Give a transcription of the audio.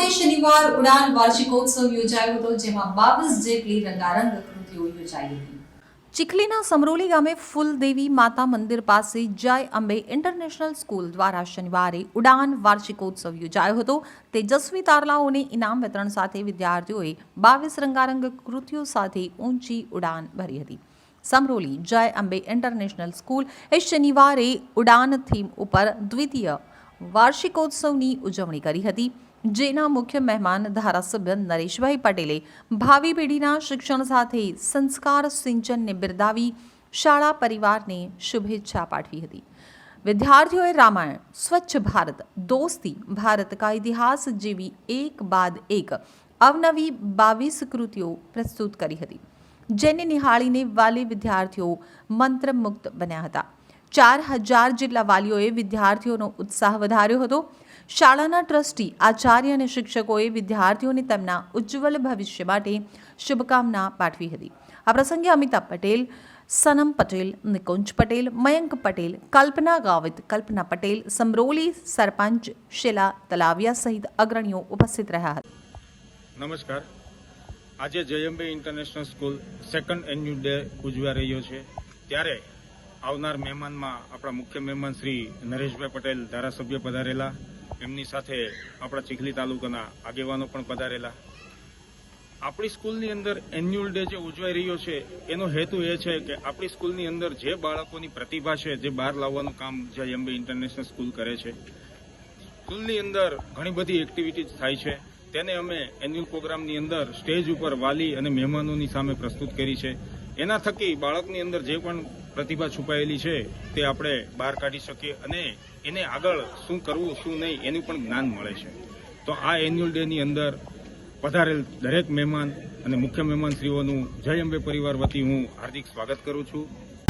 ખાતે શનિવાર ઉડાન વાર્ષિકોત્સવ યોજાયો હતો, જેમાં બાવીસ જેટલી રંગારંગ કૃતિઓ યોજાઈ હતી. ચીખલીના સમરોલી ગામે ફૂલદેવી માતા મંદિર પાસે જય અંબે ઇન્ટરનેશનલ સ્કૂલ દ્વારા શનિવારે ઉડાન વાર્ષિકોત્સવ યોજાયો હતો. તેજસ્વી તારલાઓને ઇનામ વિતરણ સાથે વિદ્યાર્થીઓએ બાવીસ રંગારંગ કૃતિઓ સાથે ઊંચી ઉડાન ભરી હતી. સમરોલી જય અંબે ઇન્ટરનેશનલ સ્કૂલ એ શનિવારે ઉડાન થીમ ઉપર દ્વિતીય વાર્ષિકોત્સવની ઉજવણી કરી હતી. જેના મુખ્ય મહેમાન ધારાસભ્ય નરેશભાઈ પટેલે ભાવિ પેઢીના શિક્ષણ સાથે સંસ્કાર સિંચનને બિરદાવી શાળા પરિવારને શુભેચ્છા પાઠવી હતી. વિદ્યાર્થીઓએ રામાયણ, સ્વચ્છ ભારત, દોસ્તી, ભારત કા ઇતિહાસ જેવી એક બાદ એક અવનવી બાવીસ કૃતિઓ પ્રસ્તુત કરી હતી, જેને નિહાળીને વાલી વિદ્યાર્થીઓ મંત્રમુગ્ધ બન્યા હતા. ચાર હજાર જેટલા વાલીઓએ વિદ્યાર્થીઓનો ઉત્સાહ વધાર્યો હતો. શાળાના ટ્રસ્ટી, આચાર્ય અને શિક્ષકોએ વિદ્યાર્થીઓને તેમના ઉજ્જવલ ભવિષ્ય માટે શુભકામના પાઠવી હતી. આ પ્રસંગે અમિતાભ પટેલ, સનમ પટેલ, નિકુંજ પટેલ, મયંક પટેલ, કલ્પના ગાવિત, કલ્પના પટેલ, સમરોલી સરપંચ શેલા તલાવિયા સહિત અગ્રણીઓ ઉપસ્થિત રહ્યા હતા. નમસ્કાર. આજે Jayambe international school second annual day ઉજવા રહ્યો છે. ત્યારે આવનાર મહેમાનમાં આપણા મુખ્ય મહેમાન શ્રી નરેશભાઈ પટેલ ધારાસભ્ય પધારેલા, એમની સાથે આપણા ચીખલી તાલુકાના આગેવાનો પણ પધારેલા. આપણી સ્કૂલની અંદર એન્યુઅલ ડે જે ઉજવાઈ રહ્યો છે, એનો હેતુ એ છે કે આપણી સ્કૂલની અંદર જે બાળકોની પ્રતિભા છે, જે બહાર લાવવાનું કામ જયંબે ઇન્ટરનેશનલ સ્કૂલ કરે છે, સ્કૂલની અંદર ઘણી બધી એક્ટિવિટીઝ થાય છે. તેને અમે એન્યુઅલ પ્રોગ્રામની અંદર સ્ટેજ ઉપર વાલી અને મહેમાનોની સામે પ્રસ્તુત કરી છે. એના થકી બાળકની અંદર જે પણ પ્રતિભા છુપાયેલી છે તે આપણે બહાર કાઢી શકીએ અને એને આગળ શું કરવું, શું નહીં, એનું પણ જ્ઞાન મળે છે. તો આ એન્યુઅલ ડેની અંદર પધારેલ દરેક મહેમાન અને મુખ્ય મહેમાનશ્રીઓનું જય અંબે પરિવાર વતી હું હાર્દિક સ્વાગત કરું છું.